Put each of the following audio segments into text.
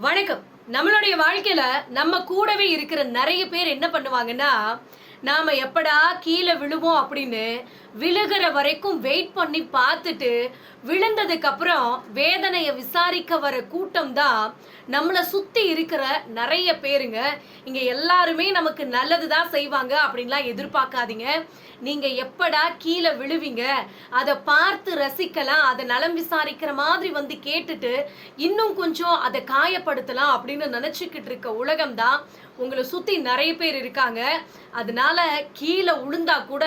வணக்கம். நம்மளுடைய வாழ்க்கையில நம்ம கூடவே இருக்கிற நிறைய பேர் என்ன பண்ணுவாங்கன்னா நாம எப்படா கீழே விழுவோம் அப்படின்னு விழுகிற வரைக்கும் வெயிட் பண்ணி பார்த்துட்டு விழுந்ததுக்கு அப்புறம் வேதனையை விசாரிக்க வர கூட்டம் தான் நம்மளை சுத்தி இருக்கிற நிறைய பேருங்க. இங்க எல்லாருமே நமக்கு நல்லது தான் செய்வாங்க அப்படின்லாம் எதிர்பார்க்காதீங்க. நீங்க எப்படா கீழே விழுவீங்க? அதை பார்த்து ரசிக்கலாம். அதை நலம் விசாரிக்கிற மாதிரி வந்து கேட்டுட்டு இன்னும் கொஞ்சம் அதை காயப்படுத்தலாம் அப்படின்னு நினைச்சுக்கிட்டு இருக்க உலகம் தான் உங்களை சுத்தி நிறைய பேர் இருக்காங்க. அதனால கீழே உளுந்தா கூட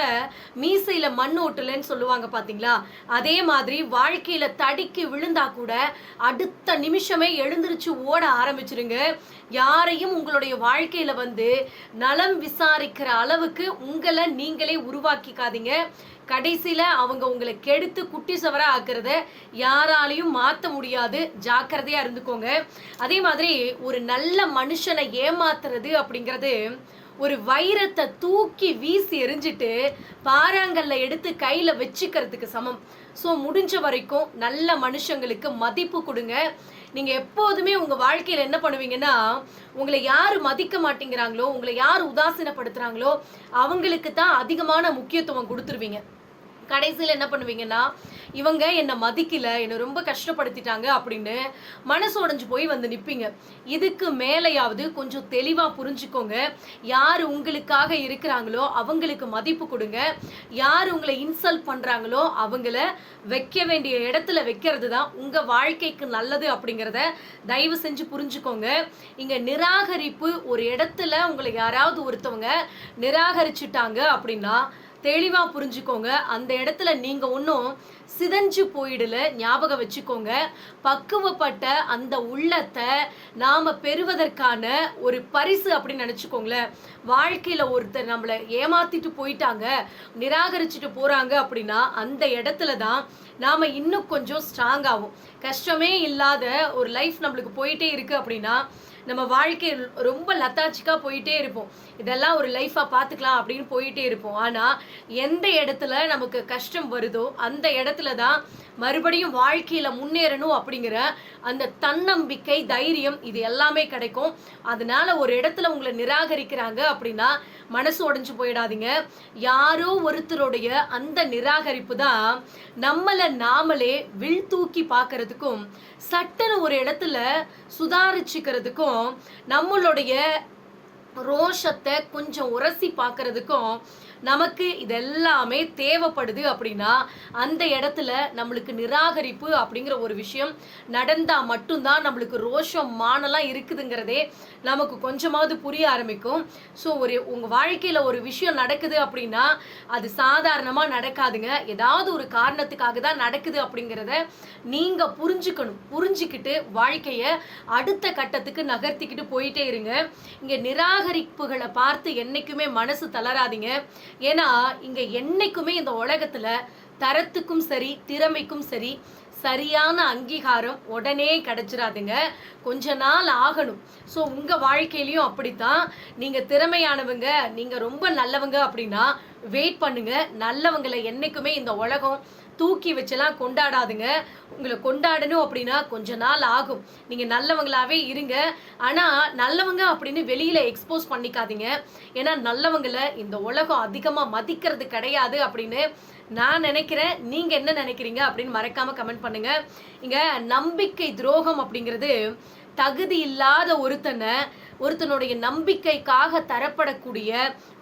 மீசையில மண் ஓட்டலன்னு சொல்லுவாங்க பாத்தீங்களா? அதே மாதிரி வாழ்க்கையில தடுக்கி விழுந்தா கூட அடுத்த நிமிஷமே எழுந்திருச்சு ஓட ஆரம்பிச்சிருங்க. யாரையும் உங்களுடைய வாழ்க்கையில வந்து நலம் விசாரிக்கிற அளவுக்கு உங்களை நீங்களே உருவாக்கிக்காதீங்க. கடைசியில் அவங்க உங்களை கெடுத்து குட்டி சவராக ஆக்கிறத யாராலையும் மாற்ற முடியாது. ஜாக்கிரதையாக இருந்துக்கோங்க. அதே மாதிரி ஒரு நல்ல மனுஷனை ஏமாத்துறது அப்படிங்கிறது ஒரு வைரத்தை தூக்கி வீசி எரிஞ்சிட்டு பாறாங்கல்ல எடுத்து கையில் வச்சுக்கிறதுக்கு சமம். ஸோ முடிஞ்ச வரைக்கும் நல்ல மனுஷங்களுக்கு மதிப்பு கொடுங்க. நீங்கள் எப்போதுமே உங்கள் வாழ்க்கையில் என்ன பண்ணுவீங்கன்னா உங்களை யார் மதிக்க மாட்டேங்கிறாங்களோ உங்களை யார் உதாசீனப்படுத்துகிறாங்களோ அவங்களுக்கு தான் அதிகமான முக்கியத்துவம் கொடுத்துருவீங்க. கடைசியில் என்ன பண்ணுவீங்கன்னா இவங்க என்னை மதிக்கல என்னை ரொம்ப கஷ்டப்படுத்திட்டாங்க அப்படின்னு மனசு உடைஞ்சு போய் வந்து நிற்பீங்க இதுக்கு மேலேயாவது கொஞ்சம் தெளிவாக புரிஞ்சுக்கோங்க. யார் உங்களுக்காக இருக்கிறாங்களோ அவங்களுக்கு மதிப்பு கொடுங்க. யார் உங்களை இன்சல்ட் பண்ணுறாங்களோ அவங்கள வைக்க வேண்டிய இடத்துல வைக்கிறது தான் உங்கள் வாழ்க்கைக்கு நல்லது அப்படிங்கிறத தயவு செஞ்சு புரிஞ்சுக்கோங்க. இங்கே நிராகரிப்பு ஒரு இடத்துல உங்களை யாராவது ஒருத்தவங்க நிராகரிச்சுட்டாங்க அப்படின்னா தெளிவாக புரிஞ்சுக்கோங்க. அந்த இடத்துல நீங்கள் ஒன்றும் சிதஞ்சு போயிடல. ஞாபகம் வச்சுக்கோங்க. பக்குவப்பட்ட அந்த உள்ளத்தை நாம் பெறுவதற்கான ஒரு பரிசு அப்படின்னு நினச்சிக்கோங்களேன். வாழ்க்கையில் ஒருத்தர் நம்மளை ஏமாத்திட்டு போயிட்டாங்க நிராகரிச்சுட்டு போகிறாங்க அப்படின்னா அந்த இடத்துல தான் நாம் இன்னும் கொஞ்சம் ஸ்ட்ராங் ஆகும். கஷ்டமே இல்லாத ஒரு லைஃப் நம்மளுக்கு போயிட்டே இருக்கு அப்படின்னா நம்ம வாழ்க்கை ரொம்ப லத்தாச்சிக்காக போயிட்டே இருப்போம். இதெல்லாம் ஒரு லைஃபாக பார்த்துக்கலாம் அப்படின்னு போயிட்டே இருப்போம். ஆனால் எந்த இடத்துல நமக்கு கஷ்டம் வருதோ அந்த இடத்துல தான் மறுபடியும் வாழ்க்கையில் முன்னேறணும் அப்படிங்கிற அந்த தன்னம்பிக்கை தைரியம் இது எல்லாமே கிடைக்கும். அதனால ஒரு இடத்துல உங்களை நிராகரிக்கிறாங்க அப்படின்னா மனசு உடைஞ்சு போயிடாதீங்க. யாரோ ஒருத்தருடைய அந்த நிராகரிப்பு தான் நம்மளை நாமளே வில் தூக்கி பார்க்கறதுக்கும் சட்டன ஒரு இடத்துல சுதாரிச்சுக்கிறதுக்கும் நம்மளுடைய ரோஷத்தை கொஞ்சம் உரசி பார்க்கறதுக்கும் நமக்கு இதெல்லாமே தேவைப்படுது அப்படின்னா அந்த இடத்துல நம்மளுக்கு நிராகரிப்பு அப்படிங்கிற ஒரு விஷயம் நடந்தால் மட்டும்தான் நம்மளுக்கு ரோஷம் மானெல்லாம் இருக்குதுங்கிறதே நமக்கு கொஞ்சமாவது புரிய ஆரம்பிக்கும். ஸோ ஒரு உங்கள் வாழ்க்கையில் ஒரு விஷயம் நடக்குது அப்படின்னா அது சாதாரணமாக நடக்காதுங்க. ஏதாவது ஒரு காரணத்துக்காக தான் நடக்குது அப்படிங்கிறத நீங்கள் புரிஞ்சுக்கணும். புரிஞ்சுக்கிட்டு வாழ்க்கையை அடுத்த கட்டத்துக்கு நகர்த்திக்கிட்டு போயிட்டே இருங்க. இங்கே நிராகரிப்புகளை பார்த்து என்றைக்குமே மனசு தளராதீங்க. ஏன்னா இங்கே என்றைக்குமே இந்த உலகத்தில் தரத்துக்கும் சரி திறமைக்கும் சரி சரியான அங்கீகாரம் உடனே கிடைச்சிடாதுங்க கொஞ்ச நாள் ஆகணும். ஸோ உங்கள் வாழ்க்கையிலையும் அப்படித்தான். நீங்கள் திறமையானவங்க நீங்கள் ரொம்ப நல்லவங்க அப்படின்னா வெயிட் பண்ணுங்க. நல்லவங்களை என்றைக்குமே இந்த உலகம் தூக்கி வச்செல்லாம் கொண்டாடாதுங்க. உங்களை கொண்டாடணும் அப்படின்னா கொஞ்ச நாள் ஆகும். நீங்கள் நல்லவங்களாவே இருங்க. ஆனால் நல்லவங்க அப்படின்னு வெளியில் எக்ஸ்போஸ் பண்ணிக்காதீங்க. ஏன்னா நல்லவங்களை இந்த உலகம் அதிகமாக மதிக்கிறது கிடையாது அப்படின்னு நான் நினைக்கிறேன். நீங்கள் என்ன நினைக்கிறீங்க அப்படின்னு மறக்காமல் கமெண்ட் பண்ணுங்கள் இங்கே நம்பிக்கை துரோகம் அப்படிங்கிறது தகுதி இல்லாத ஒருத்தனை ஒருத்தனுடைய நம்பிக்கைக்காக தரப்படக்கூடிய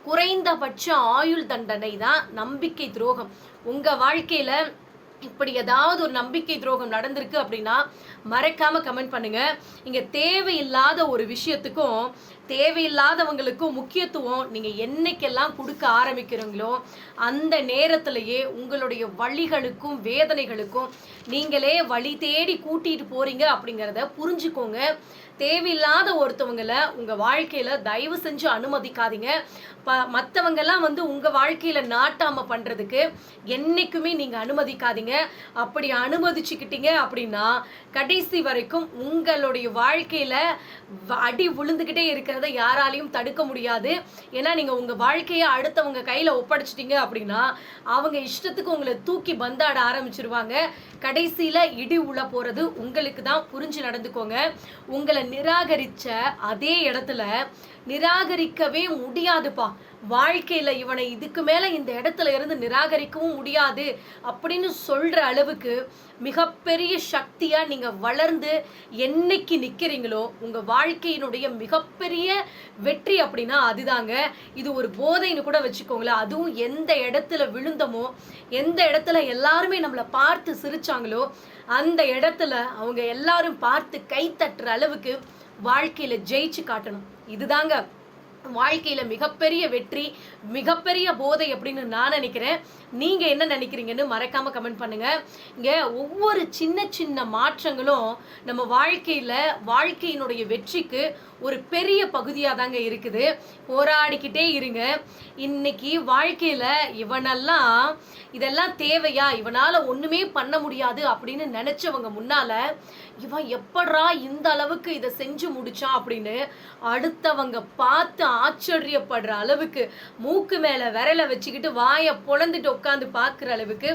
குறைந்தபட்ச ஆயுள் தண்டனை தான் நம்பிக்கை துரோகம். உங்க வாழ்க்கையில இப்படி ஏதாவது ஒரு நம்பிக்கை துரோகம் நடந்திருக்கு அப்படின்னா மறக்காம கமெண்ட் பண்ணுங்க. இங்க தேவையில்லாத ஒரு விஷயத்துக்கும் தேவையில்லாதவங்களுக்கும் முக்கியத்துவம் நீங்கள் என்னைக்கெல்லாம் கொடுக்க ஆரம்பிக்கிறீங்களோ அந்த நேரத்திலேயே உங்களுடைய வழிகளுக்கும் வேதனைகளுக்கும் நீங்களே வழி தேடி கூட்டிகிட்டு போகிறீங்க அப்படிங்கிறத புரிஞ்சுக்கோங்க. தேவையில்லாத ஒருத்தவங்களை உங்கள் வாழ்க்கையில் தயவு செஞ்சு அனுமதிக்காதீங்க. ப மற்றவங்கெல்லாம் வந்து உங்கள் வாழ்க்கையில் நாட்டாமல் பண்ணுறதுக்கு என்றைக்குமே நீங்கள் அனுமதிக்காதீங்க. அப்படி அனுமதிச்சுக்கிட்டீங்க அப்படின்னா கடைசி வரைக்கும் உங்களுடைய வாழ்க்கையில் வ- அடி இருக்கிற இருக்கிறத யாராலையும் தடுக்க முடியாது. ஏன்னா நீங்கள் உங்கள் வாழ்க்கையை அடுத்தவங்க கையில் ஒப்படைச்சிட்டீங்க அப்படின்னா அவங்க இஷ்டத்துக்கு உங்களை தூக்கி பந்தாட ஆரம்பிச்சிருவாங்க. கடைசியில் இடி உள்ள போகிறது உங்களுக்கு தான். புரிஞ்சு நடந்துக்கோங்க. உங்களை நிராகரிச்ச அதே இடத்துல நிராகரிக்கவே முடியாதுப்பா. வாழ்க்கையில இவனை இதுக்கு மேல இந்த இடத்துல இருந்து நிராகரிக்கவும் முடியாது அப்படின்னு சொல்ற அளவுக்கு மிகப்பெரிய சக்தியா நீங்க வளர்ந்து என்னைக்கு நிக்கிறீங்களோ உங்க வாழ்க்கையினுடைய மிகப்பெரிய வெற்றி அப்படின்னா அதுதாங்க. இது ஒரு போதைன்னு கூட வச்சுக்கோங்களேன். அதுவும் எந்த இடத்துல விழுந்தமோ எந்த இடத்துல எல்லாருமே நம்மளை பார்த்து சிரிச்சாங்களோ அந்த இடத்துல அவங்க எல்லாரும் பார்த்து கை தட்டுற அளவுக்கு வாழ்க்கையில ஜெயிச்சு காட்டணும். இதுதாங்க வாழ்க்கையில் மிகப்பெரிய வெற்றி மிகப்பெரிய போதை அப்படின்னு நான் நினைக்கிறேன். நீங்கள் என்ன நினைக்கிறீங்கன்னு மறக்காம கமெண்ட் பண்ணுங்கள் இங்கே ஒவ்வொரு சின்ன சின்ன மாற்றங்களும் நம்ம வாழ்க்கையில் வாழ்க்கையினுடைய வெற்றிக்கு ஒரு பெரிய பகுதியாக தாங்க இருக்குது. போராடிக்கிட்டே இருங்க. இன்னைக்கு வாழ்க்கையில் இவனெல்லாம் இதெல்லாம் தேவையா? இவனால் ஒன்றுமே பண்ண முடியாது அப்படின்னு நினச்சவங்க முன்னால் இவன் எப்படா இந்த அளவுக்கு இதை செஞ்சு முடிச்சான் அப்படின்னு அடுத்தவங்க பார்த்து ஆச்சரியப்படுற அளவுக்கு மூக்கு மேல விரலை வச்சுக்கிட்டு வாயை பொழந்துட்டு உட்காந்து பார்க்குற அளவுக்கு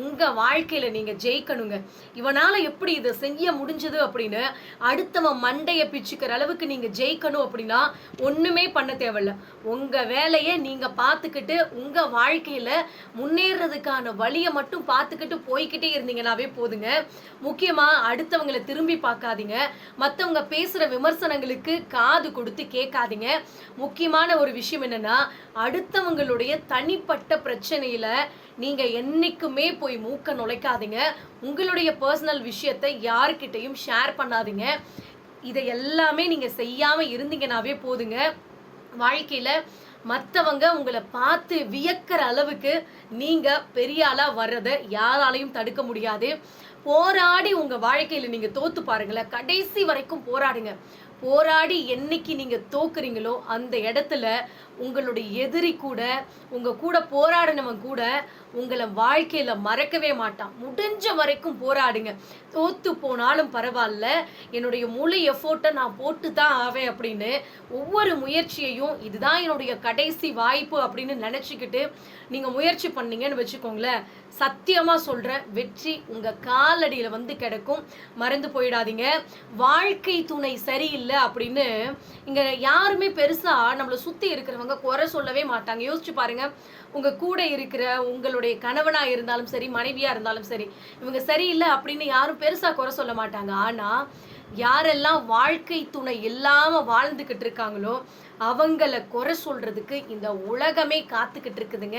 உங்கள் வாழ்க்கையில் நீங்கள் ஜெயிக்கணுங்க. இவனால் எப்படி இதை செய்ய முடிஞ்சது அப்படின்னு அடுத்தவன் மண்டையை பிச்சுக்கிற அளவுக்கு நீங்கள் ஜெயிக்கணும் அப்படின்னா ஒன்றுமே பண்ண தேவையில்ல. உங்கள் வேலையை நீங்கள் பார்த்துக்கிட்டு உங்கள் வாழ்க்கையில் முன்னேறதுக்கான வழியை மட்டும் பார்த்துக்கிட்டு போய்கிட்டே இருந்தீங்கன்னாவே போதுங்க. முக்கியமாக அடுத்தவங்களை திரும்பி பார்க்காதீங்க. மற்றவங்க பேசுகிற விமர்சனங்களுக்கு காது கொடுத்து கேட்காதீங்க. முக்கியமான ஒரு விஷயம் என்னன்னா அடுத்தவங்களுடைய தனிப்பட்ட பிரச்சனையில் நீங்க என்னைக்குமே போய் மூக்க நுழைக்காதீங்க. உங்களுடைய பர்சனல் விஷயத்தை யாருக்கிட்டையும் ஷேர் பண்ணாதீங்க. இதை எல்லாமே நீங்க செய்யாம இருந்தீங்கனாவே போதுங்க. வாழ்க்கையில மற்றவங்க உங்களை பார்த்து வியக்கிற அளவுக்கு நீங்க பெரிய ஆளா வர்றதை யாராலையும் தடுக்க முடியாது. போராடி உங்க வாழ்க்கையில நீங்க தோத்து பாருங்களேன். கடைசி வரைக்கும் போராடுங்க. போராடி என்னைக்கு நீங்க தோக்குறீங்களோ அந்த இடத்துல உங்களுடைய எதிரி கூட உங்க கூட போராடினவன் கூட உங்களை வாழ்க்கையில மறக்கவே மாட்டான். முடிஞ்ச வரைக்கும் போராடுங்க. தோத்து போனாலும் பரவாயில்ல. என்னுடைய முழு எஃபோர்ட்டை நான் போட்டு தான் ஆவேன் அப்படின்னு ஒவ்வொரு முயற்சியையும் இதுதான் என்னுடைய கடைசி வாய்ப்பு அப்படின்னு நினச்சிக்கிட்டு நீங்கள் முயற்சி பண்ணீங்கன்னு வச்சுக்கோங்களேன். சத்தியமாக சொல்கிறேன் வெற்றி உங்கள் காலடியில் வந்து கிடைக்கும். மறந்து போயிடாதீங்க. வாழ்க்கை துணை சரியில்லை அப்படின்னு இங்கே யாருமே பெருசாக நம்மளை சுற்றி இருக்கிறவங்க குறை சொல்லவே மாட்டாங்க. யோசிச்சு பாருங்க. உங்க கூட இருக்கிற உங்களுடைய கணவனா இருந்தாலும் சரி மனைவியா இருந்தாலும் சரி இவங்க சரியில்லை அப்படின்னு யாரும் பெருசா குறை சொல்ல மாட்டாங்க. ஆனா யாரெல்லாம் வாழ்க்கை துணை இல்லாமல் வாழ்ந்துகிட்டு இருக்காங்களோ அவங்கள குறை சொல்றதுக்கு இந்த உலகமே காத்துக்கிட்டு இருக்குதுங்க.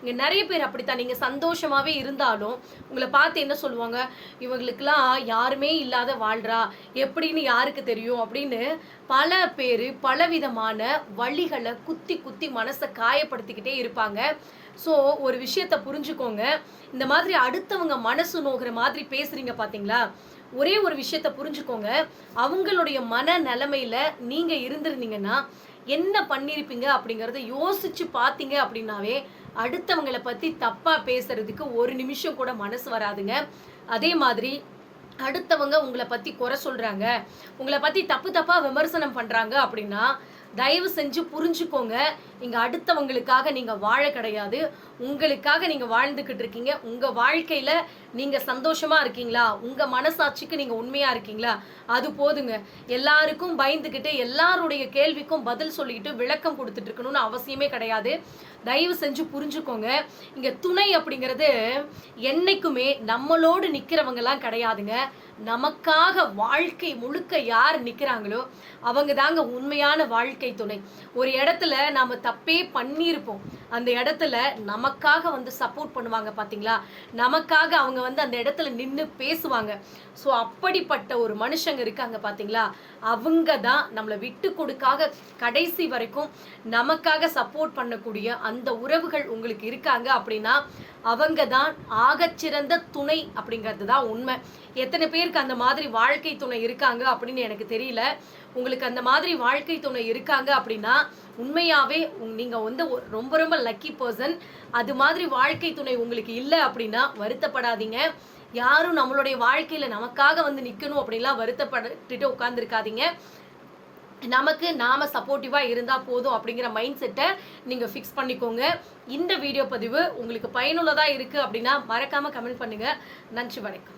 இங்க நிறைய பேர் அப்படித்தான். நீங்க சந்தோஷமாவே இருந்தாலும் உங்களை பார்த்து என்ன சொல்லுவாங்க? இவங்களுக்கெல்லாம் யாருமே இல்லாத வாழ்றா? எப்படின்னு யாருக்கு தெரியும்? அப்படின்னு பல பேர் பலவிதமான வழிகளை குத்தி குத்தி மனசை காயப்படுத்திக்கிட்டே இருப்பாங்க. ஸோ ஒரு விஷயத்த புரிஞ்சுக்கோங்க. இந்த மாதிரி அடுத்தவங்க மனசு நோகிற மாதிரி பேசுறீங்க பாத்தீங்களா? ஒரே ஒரு விஷயத்த புரிஞ்சுக்கோங்க. அவங்களுடைய மன நிலைமையில நீங்க இருந்திருந்தீங்கன்னா என்ன பண்ணியிருப்பீங்க அப்படிங்கறத யோசிச்சு பார்த்தீங்க அப்படின்னாவே அடுத்தவங்களை பத்தி தப்பா பேசுறதுக்கு ஒரு நிமிஷம் கூட மனசு வராதுங்க. அதே மாதிரி அடுத்தவங்க உங்களை பத்தி குறை சொல்றாங்க உங்களை பத்தி தப்பு தப்பா விமர்சனம் பண்றாங்க அப்படின்னா தயவு செஞ்சு புரிஞ்சுக்கோங்க. இங்கே அடுத்தவங்களுக்காக நீங்கள் வாழ கிடையாது. உங்களுக்காக நீங்கள் வாழ்ந்துக்கிட்டு இருக்கீங்க. உங்கள் வாழ்க்கையில் நீங்கள் சந்தோஷமாக இருக்கீங்களா? உங்கள் மனசாட்சிக்கு நீங்கள் உண்மையாக இருக்கீங்களா? அது போதுங்க. எல்லாருக்கும் பயந்துக்கிட்டு எல்லாருடைய கேள்விக்கும் பதில் சொல்லிக்கிட்டு விளக்கம் கொடுத்துட்டு இருக்கணும்னு அவசியமே கிடையாது. தயவு செஞ்சு புரிஞ்சுக்கோங்க. இங்கே துணை அப்படிங்கிறது என்னைக்குமே நம்மளோடு நிற்கிறவங்கலாம் கிடையாதுங்க. நமக்காக வாழ்க்கை முழுக்க யார் நிற்கிறாங்களோ அவங்க தாங்க உண்மையான வாழ்க்கை துணை. ஒரு இடத்துல நாம் தப்பே பண்ணியிருப்போம். அந்த இடத்துல நமக்காக வந்து சப்போர்ட் பண்ணுவாங்க பார்த்தீங்களா நமக்காக அவங்க வந்து அந்த இடத்துல நின்று பேசுவாங்க. ஸோ அப்படிப்பட்ட ஒரு மனுஷங்க இருக்காங்க பார்த்தீங்களா அவங்க தான் நம்மளை விட்டு கொடுக்காக கடைசி வரைக்கும் நமக்காக சப்போர்ட் பண்ணக்கூடிய அந்த உறவுகள் உங்களுக்கு இருக்காங்க அப்படின்னா அவங்க தான் ஆகச்சிறந்த துணை அப்படிங்கிறது தான் உண்மை. எத்தனை பேருக்கு அந்த மாதிரி வாழ்க்கை துணை இருக்காங்க அப்படின்னு எனக்கு தெரியல. உங்களுக்கு அந்த மாதிரி வாழ்க்கை துணை இருக்காங்க அப்படின்னா உண்மையாகவே நீங்கள் வந்து ரொம்ப ரொம்ப லக்கி பர்சன் அது மாதிரி வாழ்க்கை துணை உங்களுக்கு இல்லை அப்படின்னா வருத்தப்படாதீங்க. யாரும் நம்மளுடைய வாழ்க்கையில் நமக்காக வந்து நிற்கணும் அப்படின்லாம் வருத்தப்பட்டுட்டு உட்காந்துருக்காதீங்க நமக்கு நாம சப்போர்ட்டிவாக இருந்தால் போதும் அப்படிங்கிற மைண்ட் செட்டை நீங்கள் ஃபிக்ஸ் பண்ணிக்கோங்க. இந்த வீடியோ பதிவு உங்களுக்கு பயனுள்ளதாக இருக்குது அப்படின்னா மறக்காமல் கமெண்ட் பண்ணுங்கள் நன்றி வணக்கம்.